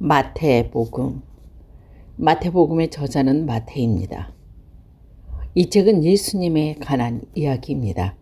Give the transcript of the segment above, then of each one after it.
마태복음 마태복음의 저자는 마태입니다. 이 책은 예수님에 관한 이야기입니다.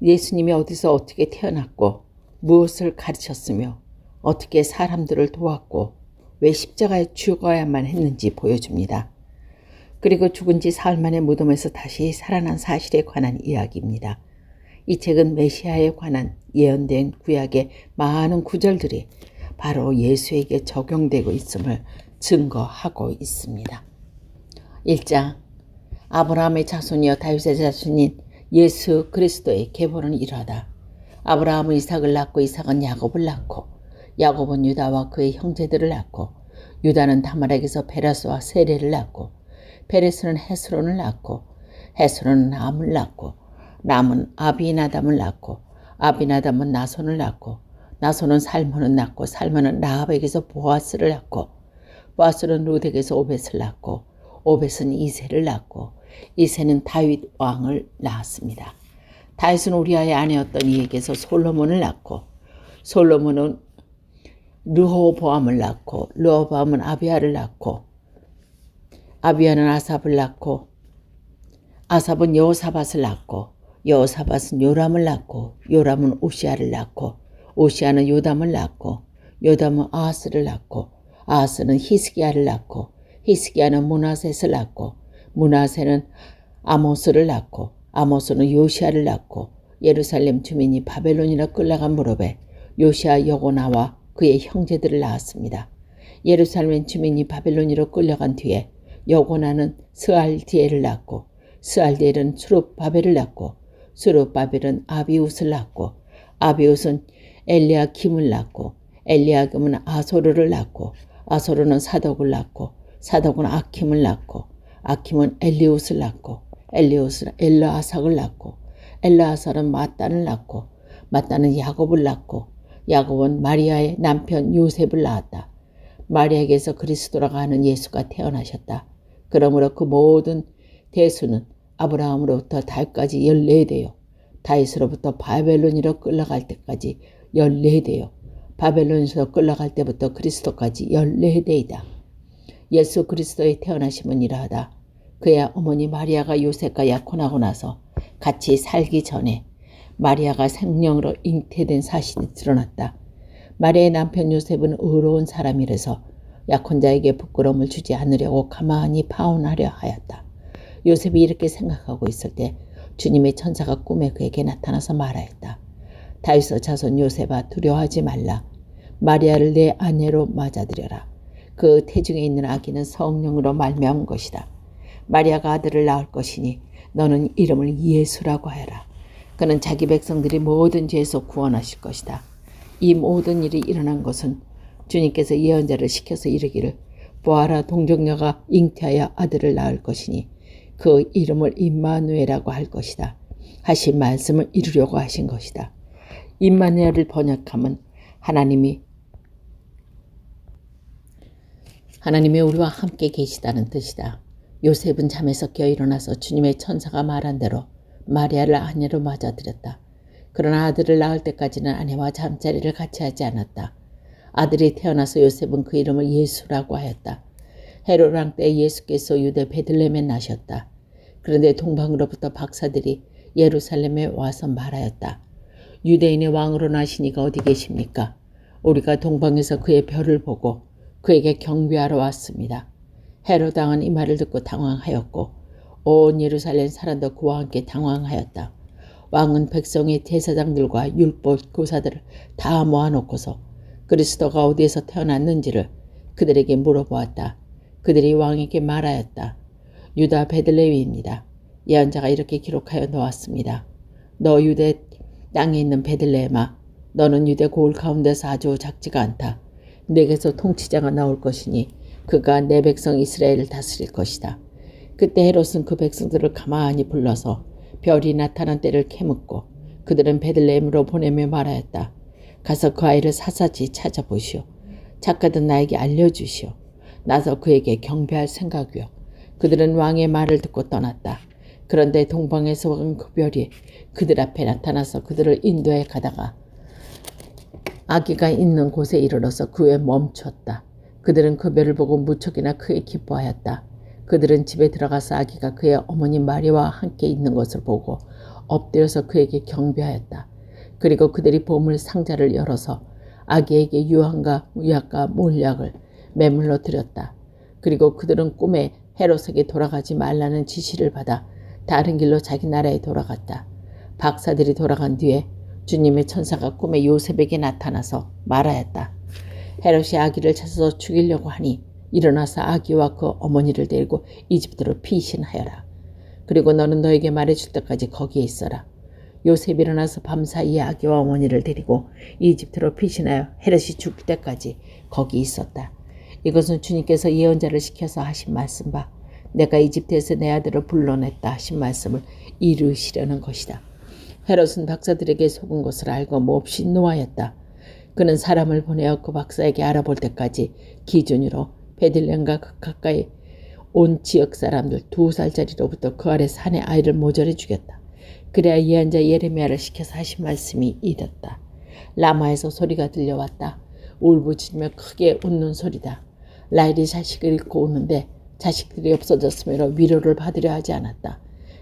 예수님이 어디서 어떻게 태어났고 무엇을 가르쳤으며 어떻게 사람들을 도왔고 왜 십자가에 죽어야만 했는지 보여줍니다. 그리고 죽은 지 사흘 만에 무덤에서 다시 살아난 사실에 관한 이야기입니다. 이 책은 메시아에 관한 예언된 구약의 많은 구절들이 바로 예수에게 적용되고 있음을 증거하고 있습니다. 1장 아브라함의 자손이여 다윗의 자손인 예수 그리스도의 계보는 이러하다. 아브라함은 이삭을 낳고 이삭은 야곱을 낳고 야곱은 유다와 그의 형제들을 낳고 유다는 다말에게서 베라스와 세레를 낳고 베레스는 헤스론을 낳고 헤스론은 암을 낳고 남은 아비나담을 낳고 아비나담은 나손을 낳고 나손은 살몬을 낳고 살몬은 라합에게서 보아스를 낳고 보아스는 루덱에서 오벳을 낳고 오벳은 이세를 낳고 이세는 다윗 왕을 낳았습니다. 다윗은 우리아의 아내였던 이에게서 솔로몬을 낳고 솔로몬은 르호보암을 낳고 르호보암은 아비아를 낳고 아비아는 아삽을 낳고 아삽은 여호사밧을 낳고 여호사밧은 요람을 낳고 요람은 우시아를 낳고 오시아는 요담을 낳고 요담은 아하스를 낳고 아하스는 히스기야를 낳고 히스기야는 문하셋을 낳고 문하셋은 아모스를 낳고 아모스는 요시아를 낳고 예루살렘 주민이 바벨론이라 끌려간 무렵에 요시아 여고나와 그의 형제들을 낳았습니다. 예루살렘 주민이 바벨론으로 끌려간 뒤에 여고나는 스알디엘을 낳고 스알디엘은 수룹바벨을 낳고 수룹바벨은 아비웃을 낳고 아비웃은 엘리아킴을 낳고 엘리아김은 아소르를 낳고 아소르는 사독을 낳고 사독은 아킴을 낳고 아킴은 엘리옷을 낳고 엘리옷은 엘라아삭을 낳고 엘라아삭은 마단을 낳고 마단은 야곱을 낳고 야곱은 마리아의 남편 요셉을 낳았다. 마리아에게서 그리스도라고 하는 예수가 태어나셨다. 그러므로 그 모든 대수는 아브라함으로부터 다윗까지 열네되어 다윗으로부터 바벨론으로 끌려갈 때까지 열네대요. 바벨론에서 끌려갈 때부터 그리스도까지 열네대이다. 예수 그리스도의 태어나심은 이러하다. 그의 어머니 마리아가 요셉과 약혼하고 나서 같이 살기 전에 마리아가 생명으로 잉태된 사실이 드러났다. 마리아의 남편 요셉은 의로운 사람이라서 약혼자에게 부끄러움을 주지 않으려고 가만히 파혼하려 하였다. 요셉이 이렇게 생각하고 있을 때 주님의 천사가 꿈에 그에게 나타나서 말하였다. 다윗의 자손 요셉아 두려워하지 말라. 마리아를 내 아내로 맞아들여라. 그 태중에 있는 아기는 성령으로 말미암은 것이다. 마리아가 아들을 낳을 것이니 너는 이름을 예수라고 하여라. 그는 자기 백성들이 모든 죄에서 구원하실 것이다. 이 모든 일이 일어난 것은 주님께서 예언자를 시켜서 이르기를 보아라 동정녀가 잉태하여 아들을 낳을 것이니 그 이름을 임마누에라고 할 것이다. 하신 말씀을 이루려고 하신 것이다. 임마누엘을 번역하면 하나님이 하나님이 우리와 함께 계시다는 뜻이다. 요셉은 잠에서 깨어 일어나서 주님의 천사가 말한 대로 마리아를 아내로 맞아들였다. 그러나 아들을 낳을 때까지는 아내와 잠자리를 같이 하지 않았다. 아들이 태어나서 요셉은 그 이름을 예수라고 하였다. 헤로랑 때 예수께서 유대 베들레헴에 나셨다. 그런데 동방으로부터 박사들이 예루살렘에 와서 말하였다. 유대인의 왕으로 나시니가 어디 계십니까? 우리가 동방에서 그의 별을 보고 그에게 경배하러 왔습니다. 헤로당은 이 말을 듣고 당황하였고 온 예루살렘 사람도 그와 함께 당황하였다. 왕은 백성의 대사장들과 율법 교사들을 다 모아놓고서 그리스도가 어디에서 태어났는지를 그들에게 물어보았다. 그들이 왕에게 말하였다. 유다 베들레헴입니다. 예언자가 이렇게 기록하여 놓았습니다. 너 유대 땅에 있는 베들레헴아 너는 유대 고을 가운데서 아주 작지가 않다. 내게서 통치자가 나올 것이니 그가 내 백성 이스라엘을 다스릴 것이다. 그때 헤롯은 그 백성들을 가만히 불러서 별이 나타난 때를 캐묻고 그들은 베들레헴으로 보내며 말하였다. 가서 그 아이를 사사지 찾아보시오. 작가든 나에게 알려주시오. 나서 그에게 경배할 생각이요. 그들은 왕의 말을 듣고 떠났다. 그런데 동방에서 온그 별이 그들 앞에 나타나서 그들을 인도해 가다가 아기가 있는 곳에 이르러서 그에 멈췄다. 그들은 그 별을 보고 무척이나 크게 기뻐하였다. 그들은 집에 들어가서 아기가 그의 어머니 마리와 함께 있는 것을 보고 엎드려서 그에게 경배하였다. 그리고 그들이 보물 상자를 열어서 아기에게 유황과 무약과 몰약을 매물로 드렸다. 그리고 그들은 꿈에 헤롯에게 돌아가지 말라는 지시를 받아 다른 길로 자기 나라에 돌아갔다. 박사들이 돌아간 뒤에 주님의 천사가 꿈에 요셉에게 나타나서 말하였다. 헤롯이 아기를 찾아서 죽이려고 하니 일어나서 아기와 그 어머니를 데리고 이집트로 피신하여라. 그리고 너는 너에게 말해줄 때까지 거기에 있어라. 요셉이 일어나서 밤사이에 아기와 어머니를 데리고 이집트로 피신하여 헤롯이 죽을 때까지 거기 있었다. 이것은 주님께서 예언자를 시켜서 하신 말씀 바 내가 이집트에서 내 아들을 불러냈다 하신 말씀을 이루시려는 것이다. 헤롯은 박사들에게 속은 것을 알고 몹시 노하였다. 그는 사람을 보내어 그 박사에게 알아볼 때까지 기준으로 베들렘과 그 가까이 온 지역 사람들 두 살짜리로부터 그 아래 산의 아이를 모조리 죽였다. 그래야 예언자 예레미야를 시켜서 하신 말씀이 이렇다. 라마에서 소리가 들려왔다. 울부짖으며 크게 웃는 소리다. 라일이 자식을 잃고 오는데 자식들이 없어졌으므로 위로를 받으려 하지 않았다.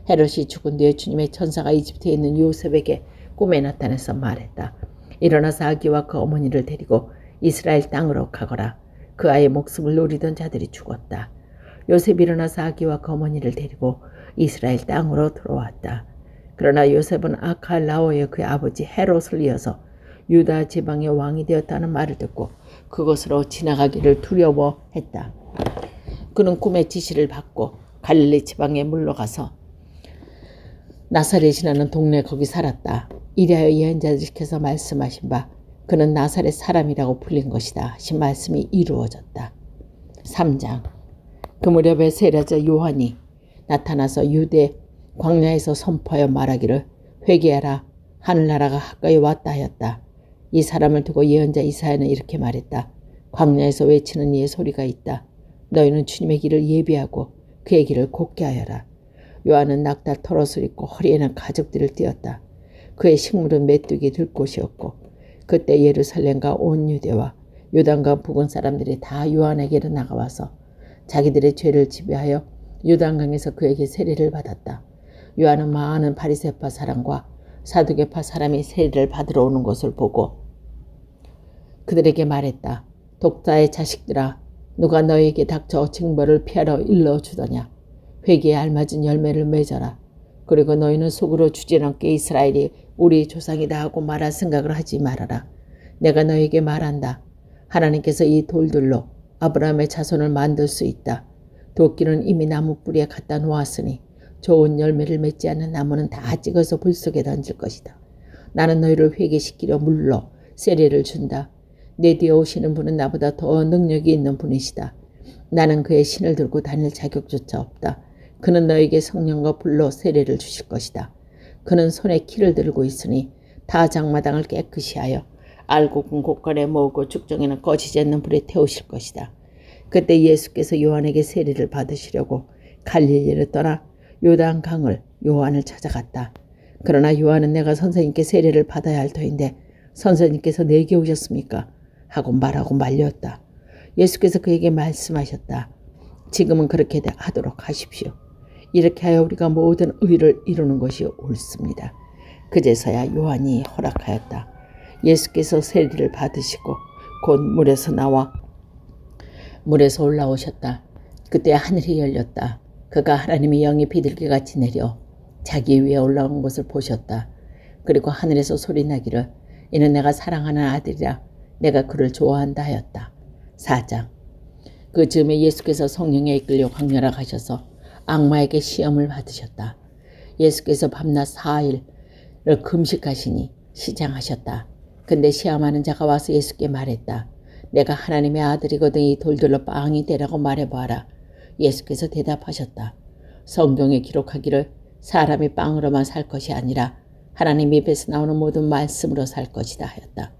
헤롯이 죽은 뒤에 주님의 천사가 이집트에 있는 요셉에게 꿈에 나타나서 말했다. 일어나서 아기와 그 어머니를 데리고 이스라엘 땅으로 가거라. 그 아이의 목숨을 노리던 자들이 죽었다. 요셉이 일어나서 아기와 그 어머니를 데리고 이스라엘 땅으로 들어왔다. 그러나 요셉은 아칼라오의 그의 아버지 헤롯을 이어서 유다 지방의 왕이 되었다는 말을 듣고 그곳으로 지나가기를 두려워했다. 그는 꿈의 지시를 받고 갈릴리 지방에 물러가서 나사렛이라는 동네 거기 살았다. 이리하여 예언자들께서 말씀하신 바 그는 나사렛 사람이라고 불린 것이다. 하신 말씀이 이루어졌다. 3장 그 무렵에 세례자 요한이 나타나서 유대 광야에서 선포하여 말하기를 회개하라 하늘나라가 가까이 왔다 하였다. 이 사람을 두고 예언자 이사야는 이렇게 말했다. 광야에서 외치는 이의 소리가 있다. 너희는 주님의 길을 예비하고 그의 길을 곱게 하여라. 요한은 낙타 털옷을 입고 허리에는 가죽들을 띄었다. 그의 식물은 메뚜기 들 곳이었고 그때 예루살렘과 온 유대와 요단과 부근 사람들이 다 요한에게로 나가와서 자기들의 죄를 지배하여 요단강에서 그에게 세례를 받았다. 요한은 많은 바리새파 사람과 사두개파 사람이 세례를 받으러 오는 것을 보고 그들에게 말했다. 독자의 자식들아 누가 너에게 닥쳐 징벌을 피하러 일러주더냐. 회개에 알맞은 열매를 맺어라. 그리고 너희는 속으로 주진않게 이스라엘이 우리 조상이다 하고 말할 생각을 하지 말아라. 내가 너에게 말한다. 하나님께서 이 돌들로 아브라함의 자손을 만들 수 있다. 도끼는 이미 나무 뿌리에 갖다 놓았으니 좋은 열매를 맺지 않는 나무는 다 찍어서 불 속에 던질 것이다. 나는 너희를 회개시키려 물러 세례를 준다. 내 뒤에 오시는 분은 나보다 더 능력이 있는 분이시다. 나는 그의 신을 들고 다닐 자격조차 없다. 그는 너에게 성령과 불로 세례를 주실 것이다. 그는 손에 키를 들고 있으니 다 장마당을 깨끗이 하여 알곡은 곳간에 모으고 죽정에는 꺼지지 않는 불에 태우실 것이다. 그때 예수께서 요한에게 세례를 받으시려고 갈릴리를 떠나 요단 강을 요한을 찾아갔다. 그러나 요한은 내가 선생님께 세례를 받아야 할 터인데 선생님께서 내게 오셨습니까? 하고 말하고 말렸다. 예수께서 그에게 말씀하셨다. 지금은 그렇게 하도록 하십시오. 이렇게 하여 우리가 모든 의를 이루는 것이 옳습니다. 그제서야 요한이 허락하였다. 예수께서 세례를 받으시고 곧 물에서 나와 물에서 올라오셨다. 그때 하늘이 열렸다. 그가 하나님의 영이 비둘기같이 내려 자기 위에 올라온 것을 보셨다. 그리고 하늘에서 소리 나기를 이는 내가 사랑하는 아들이라 내가 그를 좋아한다 하였다. 4장 그 즈음에 예수께서 성령에 이끌려 가셔서 악마에게 시험을 받으셨다. 예수께서 밤낮 4일을 금식하시니 시장하셨다. 근데 시험하는 자가 와서 예수께 말했다. 내가 하나님의 아들이거든 이 돌들로 빵이 되라고 말해봐라. 예수께서 대답하셨다. 성경에 기록하기를 사람이 빵으로만 살 것이 아니라 하나님 입에서 나오는 모든 말씀으로 살 것이다 하였다.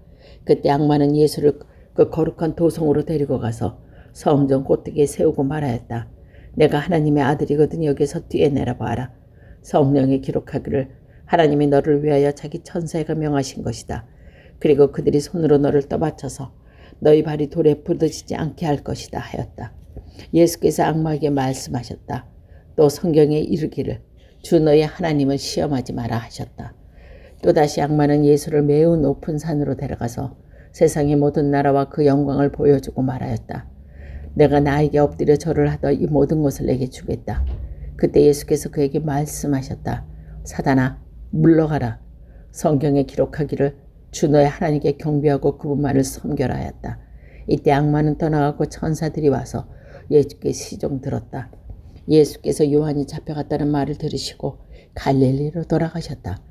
그때 악마는 예수를 그 거룩한 도성으로 데리고 가서 성전 꼭대기에 세우고 말하였다. 내가 하나님의 아들이거든 여기서 뛰어내라 봐라. 성령에 기록하기를 하나님이 너를 위하여 자기 천사에게 명하신 것이다. 그리고 그들이 손으로 너를 떠받쳐서 너희 발이 돌에 부러지지 않게 할 것이다 하였다. 예수께서 악마에게 말씀하셨다. 또 성경에 이르기를 주 너희 하나님을 시험하지 마라 하셨다. 또다시 악마는 예수를 매우 높은 산으로 데려가서 세상의 모든 나라와 그 영광을 보여주고 말하였다. 내가 나에게 엎드려 절을 하더 이 모든 것을 내게 주겠다. 그때 예수께서 그에게 말씀하셨다. 사단아, 물러가라. 성경에 기록하기를 주 너의 하나님께 경배하고 그분만을 섬겨라 하였다. 이때 악마는 떠나가고 천사들이 와서 예수께 시종 들었다. 예수께서 요한이 잡혀갔다는 말을 들으시고 갈릴리로 돌아가셨다.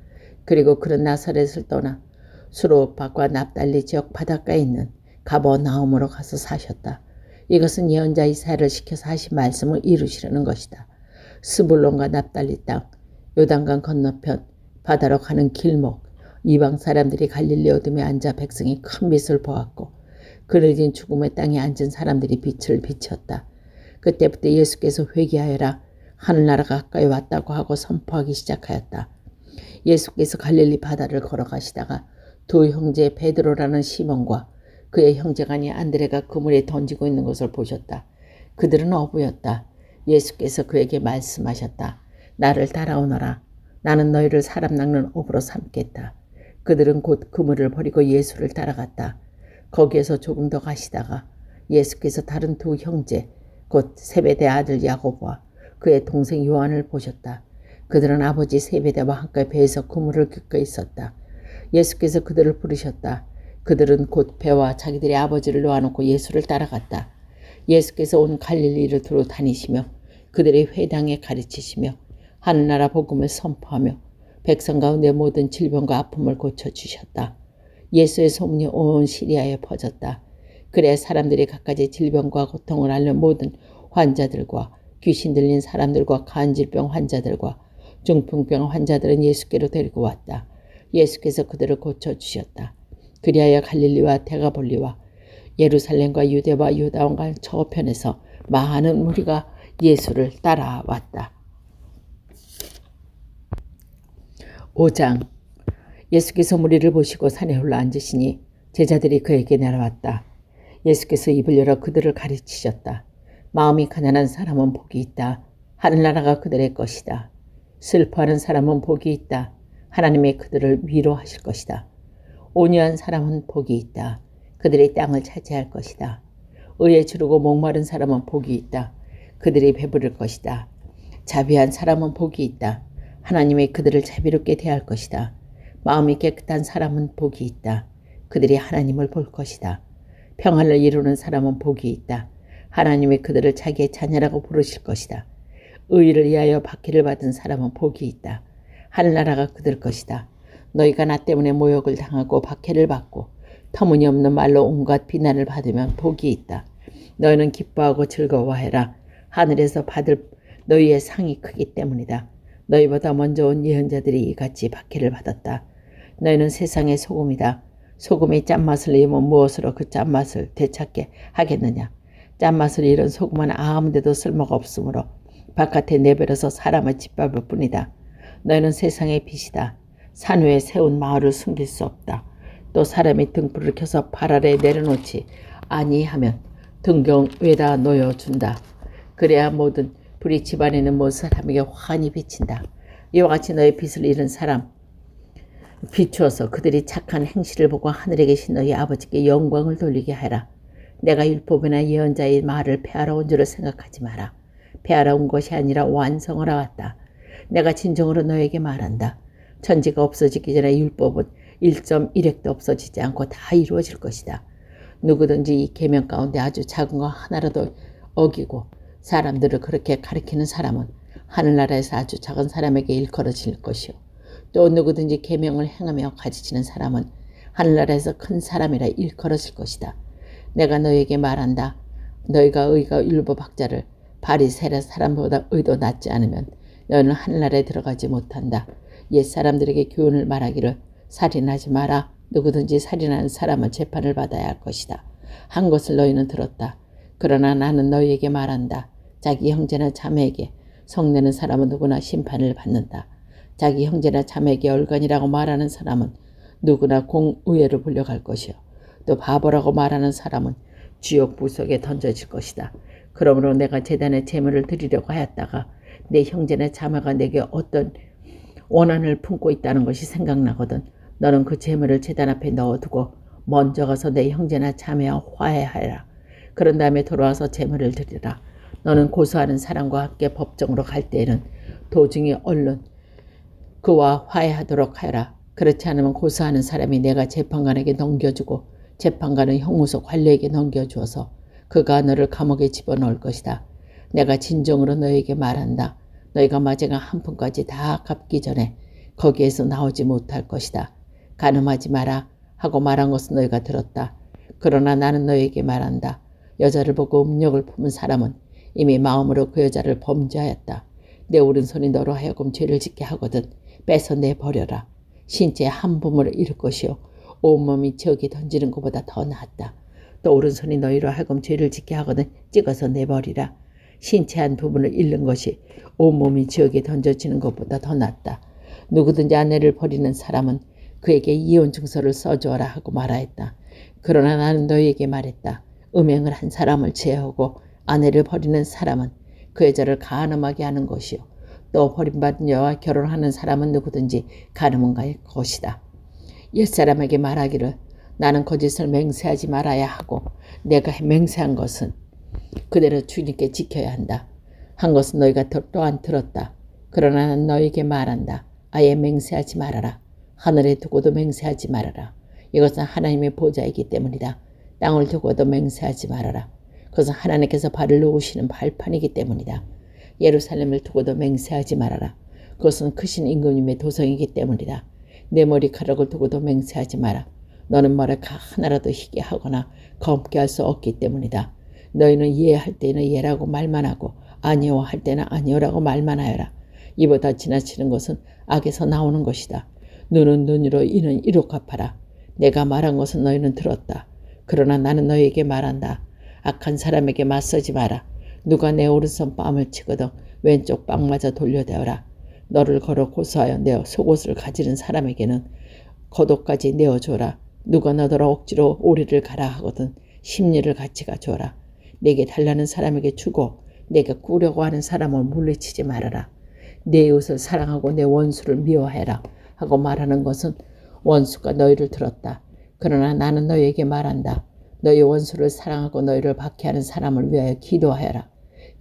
그리고 그런 나사렛을 떠나 수로밭과 납달리 지역 바닷가에 있는 가버나움으로 가서 사셨다. 이것은 예언자 이사야를 시켜서 하신 말씀을 이루시려는 것이다. 스불론과 납달리 땅, 요단강 건너편, 바다로 가는 길목, 이방 사람들이 갈릴리 어둠에 앉아 백성이 큰 빛을 보았고 그늘진 죽음의 땅에 앉은 사람들이 빛을 비쳤다. 그때부터 예수께서 회개하여라 하늘나라가 가까이 왔다고 하고 선포하기 시작하였다. 예수께서 갈릴리 바다를 걸어가시다가 두 형제 베드로라는 시몬과 그의 형제간이 안드레가 그물에 던지고 있는 것을 보셨다. 그들은 어부였다. 예수께서 그에게 말씀하셨다. 나를 따라오너라. 나는 너희를 사람 낚는 어부로 삼겠다. 그들은 곧 그물을 버리고 예수를 따라갔다. 거기에서 조금 더 가시다가 예수께서 다른 두 형제, 곧 세베대 아들 야고보와 그의 동생 요한을 보셨다. 그들은 아버지 세베대와 함께 배에서 그물을 긋고 있었다. 예수께서 그들을 부르셨다. 그들은 곧 배와 자기들의 아버지를 놓아놓고 예수를 따라갔다. 예수께서 온 갈릴리를 두루 다니시며 그들의 회당에 가르치시며 하늘나라 복음을 선포하며 백성 가운데 모든 질병과 아픔을 고쳐주셨다. 예수의 소문이 온 시리아에 퍼졌다. 그래 사람들이 갖가지 질병과 고통을 앓는 모든 환자들과 귀신 들린 사람들과 간질병 환자들과 중풍병 환자들은 예수께로 데리고 왔다. 예수께서 그들을 고쳐주셨다. 그리하여 갈릴리와 대가볼리와 예루살렘과 유대와 유다원과 저편에서 많은 무리가 예수를 따라왔다. 5장 예수께서 무리를 보시고 산에 올라 앉으시니 제자들이 그에게 내려왔다. 예수께서 입을 열어 그들을 가르치셨다. 마음이 가난한 사람은 복이 있다. 하늘나라가 그들의 것이다. 슬퍼하는 사람은 복이 있다. 하나님의 그들을 위로하실 것이다. 온유한 사람은 복이 있다. 그들의 땅을 차지할 것이다. 의에 주르고 목마른 사람은 복이 있다. 그들이 배부를 것이다. 자비한 사람은 복이 있다. 하나님의 그들을 자비롭게 대할 것이다. 마음이 깨끗한 사람은 복이 있다. 그들이 하나님을 볼 것이다. 평안을 이루는 사람은 복이 있다. 하나님의 그들을 자기의 자녀라고 부르실 것이다. 의를 위하여 박해를 받은 사람은 복이 있다. 하늘나라가 그들 것이다. 너희가 나 때문에 모욕을 당하고 박해를 받고 터무니없는 말로 온갖 비난을 받으면 복이 있다. 너희는 기뻐하고 즐거워해라. 하늘에서 받을 너희의 상이 크기 때문이다. 너희보다 먼저 온 예언자들이 이같이 박해를 받았다. 너희는 세상의 소금이다. 소금이 짠맛을 잃으면 무엇으로 그 짠맛을 되찾게 하겠느냐. 짠맛을 잃은 소금은 아무데도 쓸모가 없으므로 바깥에 내버려서 사람을 짓밟을 뿐이다. 너희는 세상의 빛이다. 산 위에 세운 마을을 숨길 수 없다. 또 사람이 등불을 켜서 발 아래 내려놓지 아니하면 등경 위에다 놓여준다. 그래야 모든 불이 집안에는 모든 사람에게 환히 비친다. 이와 같이 너의 빛을 잃은 사람 비추어서 그들이 착한 행실을 보고 하늘에 계신 너희 아버지께 영광을 돌리게 하라. 내가 율법이나 예언자의 말을 폐하러 온 줄을 생각하지 마라. 폐하러 온 것이 아니라 완성을 하왔다. 내가 진정으로 너에게 말한다. 천지가 없어지기 전에 율법은 1.1획도 없어지지 않고 다 이루어질 것이다. 누구든지 이 계명 가운데 아주 작은 거 하나라도 어기고 사람들을 그렇게 가리키는 사람은 하늘나라에서 아주 작은 사람에게 일컬어질 것이요. 또 누구든지 계명을 행하며 가지치는 사람은 하늘나라에서 큰 사람이라 일컬어질 것이다. 내가 너에게 말한다. 너희가 의가 율법학자를 바리새라 사람보다 의도 낫지 않으면 너는 하늘나라에 들어가지 못한다. 옛 사람들에게 교훈을 말하기를 살인하지 마라. 누구든지 살인하는 사람은 재판을 받아야 할 것이다. 한 것을 너희는 들었다. 그러나 나는 너희에게 말한다. 자기 형제나 자매에게 성내는 사람은 누구나 심판을 받는다. 자기 형제나 자매에게 얼간이라고 말하는 사람은 누구나 공의회로 불려갈 것이요. 또 바보라고 말하는 사람은 지옥 부속에 던져질 것이다. 그러므로 내가 재단에 제물을 드리려고 하였다가 내 형제나 자매가 내게 어떤 원한을 품고 있다는 것이 생각나거든. 너는 그 재물을 재단 앞에 넣어두고 먼저 가서 내 형제나 자매와 화해하라. 그런 다음에 돌아와서 재물을 드리라. 너는 고소하는 사람과 함께 법정으로 갈 때에는 도중에 얼른 그와 화해하도록 하라. 그렇지 않으면 고소하는 사람이 내가 재판관에게 넘겨주고 재판관은 형무소 관리에게 넘겨주어서 그가 너를 감옥에 집어넣을 것이다. 내가 진정으로 너에게 말한다. 너희가 마지막 한 푼까지 다 갚기 전에 거기에서 나오지 못할 것이다. 가늠하지 마라 하고 말한 것은 너희가 들었다. 그러나 나는 너에게 말한다. 여자를 보고 음욕을 품은 사람은 이미 마음으로 그 여자를 범죄하였다. 내 오른손이 너로 하여금 죄를 짓게 하거든 빼서 내버려라. 신체 한 부분을 잃을 것이요 온몸이 지옥에 던지는 것보다 더 낫다. 또 오른손이 너희로 하여금 죄를 짓게 하거든 찍어서 내버리라. 신체 한 부분을 잃는 것이 온몸이 지옥에 던져지는 것보다 더 낫다. 누구든지 아내를 버리는 사람은 그에게 이혼 증서를 써주어라 하고 말하였다. 그러나 나는 너희에게 말했다. 음행을 한 사람을 제하고 아내를 버리는 사람은 그 여자를 가늠하게 하는 것이요. 또 버림받은 여와 결혼하는 사람은 누구든지 가늠은 갈 것이다. 옛사람에게 말하기를 나는 거짓을 맹세하지 말아야 하고 내가 맹세한 것은 그대로 주님께 지켜야 한다. 한 것은 너희가 또한 들었다. 그러나 난 너에게 말한다. 아예 맹세하지 말아라. 하늘에 두고도 맹세하지 말아라. 이것은 하나님의 보좌이기 때문이다. 땅을 두고도 맹세하지 말아라. 그것은 하나님께서 발을 놓으시는 발판이기 때문이다. 예루살렘을 두고도 맹세하지 말아라. 그것은 크신 임금님의 도성이기 때문이다. 내 머리카락을 두고도 맹세하지 마라. 너는 머리카락 하나라도 희게 하거나 검게 할 수 없기 때문이다. 너희는 예할 때는 예라고 말만 하고 아니요 할 때는 아니요라고 말만 하여라. 이보다 지나치는 것은 악에서 나오는 것이다. 눈은 눈으로 이는 이로 갚아라. 내가 말한 것은 너희는 들었다. 그러나 나는 너희에게 말한다. 악한 사람에게 맞서지 마라. 누가 내 오른손 뺨을 치거든 왼쪽 뺨마저 돌려대어라. 너를 걸어 고소하여 내 속옷을 가지는 사람에게는 겉옷까지 내어줘라. 누가 너더러 억지로 오리를 가라 하거든 심리를 같이 가줘라. 내게 달라는 사람에게 주고 내게 꾸려고 하는 사람을 물리치지 말아라. 내 이웃을 사랑하고 내 원수를 미워해라 하고 말하는 것은 원수가 너희를 들었다. 그러나 나는 너희에게 말한다. 너희 원수를 사랑하고 너희를 박해하는 사람을 위하여 기도하여라.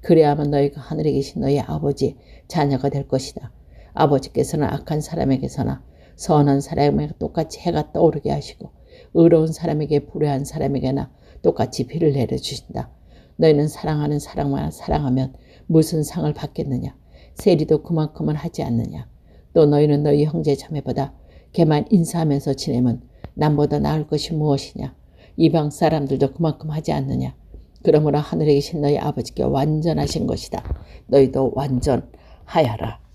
그래야만 너희가 하늘에 계신 너희 아버지 자녀가 될 것이다. 아버지께서는 악한 사람에게서나 선한 사람에게 똑같이 해가 떠오르게 하시고 의로운 사람에게 불의한 사람에게나 똑같이 비를 내려주신다. 너희는 사랑하는 사랑만 사랑하면 무슨 상을 받겠느냐? 세리도 그만큼은 하지 않느냐? 또 너희는 너희 형제 자매보다 걔만 인사하면서 지내면 남보다 나을 것이 무엇이냐? 이방 사람들도 그만큼 하지 않느냐? 그러므로 하늘에 계신 너희 아버지께 완전하신 것이다. 너희도 완전하여라.